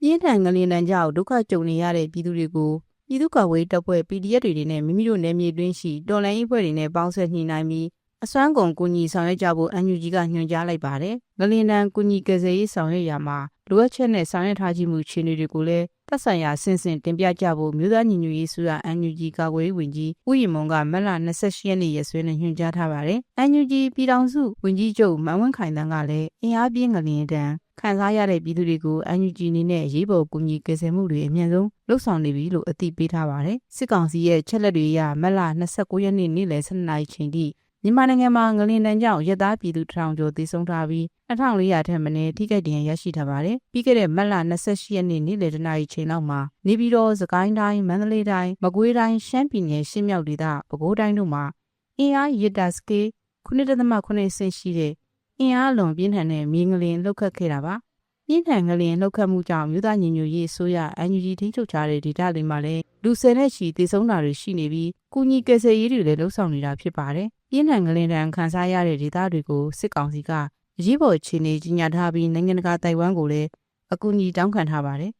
ပြင်းထန်ငလျင်တန်းကြောင့်ဒုက္ခကြုံနေရတဲ့ပြည်သူတွေကိုပြည်သူ့ကာကွယ်ရေးတပ်ဖွဲ့ PDF တွေနဲ့မိမိတို့နယ်မြေတွင်းရှိတော်လှန်ရေးအဖွဲ့တွေနဲ့ပေါင်းဆက်ညှိနှိုင်းပြီးအစွမ်းကုန်ကူညီဆောင်ရွက်ကြဖို့ NUG ကညွှန်ကြားလိုက်ပါတယ်။ငလျင်တန်းကူညီကယ်ဆယ်ရေးဆောင်ရွက်ရာမှာလိုအပ်ချက်နဲ့ဆောင်ရွက်ထားခြင်းမှုခြေအနေတွေကိုလည်းသက်ဆိုင်ရာဆင့်ဆင့်တင်ပြကြဖို့မြို့သားညီညွတ်ရေးဆိုရ NUG ကာကွယ်ရေးဝန်ကြီးဦးရင်မွန်ကမက်လ28ရက်နေ့ရက်စွဲနဲ့ညွှန်ကြားထားပါတယ်။ NUG ပြည်ထောင်စုဝန်ကြီးချုပ်မန်ဝင်းခိုင်တန်းကလည်းအင်အားပြင်းငလျင်တန်း ခံစားရတဲ့ပြည်သူတွေကို NUG အနေနဲ့ရေးပေါ်ကူညီကယ်ဆယ်မှုတွေအမြန်ဆုံးလှုပ်ဆောင်နေပြီလို့အသိပေးထားပါတယ်။စစ်ကောင်စီရဲ့ချက်လက်တွေအရမက်လ29ရက်နေ့နေ့လယ်12နာရီချိန်ထိမြန်မာနိုင်ငံမှာငလျင်တန်းကြောင့်ရက်သားပြည်သူထောင်ကျော်သေဆုံးထားပြီး2400ထက်မနည်းထိခိုက်ဒဏ်ရာရရှိထားပါတယ်။ပြီးခဲ့တဲ့မက်လ28ရက်နေ့နေ့လယ်တနာရီချိန်လောက်မှာနေပြည်တော်၊စကိုင်းတိုင်း၊မန္တလေးတိုင်း၊မကွေးတိုင်း၊ရှမ်းပြည်နယ်ရှင်းမြောက်ဒေသပဲခူးတိုင်းတို့မှာအင်အားရစ်တာစကေး9.9ဆင့်ရှိတဲ့ အင်အားလွန်ပြင်းထန်တဲ့မြေငလျင်လှုပ်ခတ်ခဲ့တာပါ။ပြင်းထန်ငလျင်လှုပ်ခတ်မှုကြောင့်မြို့သားညီညွတ်ရေးအစိုးရ NUG ထိန်းချုပ်ထားတဲ့ဒေသတွေမှာလည်းလူဆယ်နဲ့ချီသေဆုံးတာတွေရှိနေပြီးကုညီကယ်ဆယ်ရေးတွေလည်းလှုပ်ဆောင်နေတာဖြစ်ပါတယ်။ပြင်းထန်ငလျင်တန်းခံစားရတဲ့ဒေသတွေကိုစစ်ကောင်စီကအရေးပေါ်အခြေအနေကြီးညာထားပြီးနိုင်ငံတကာတိုင်ဝမ်ကိုလည်းအကူအညီတောင်းခံထားပါတယ်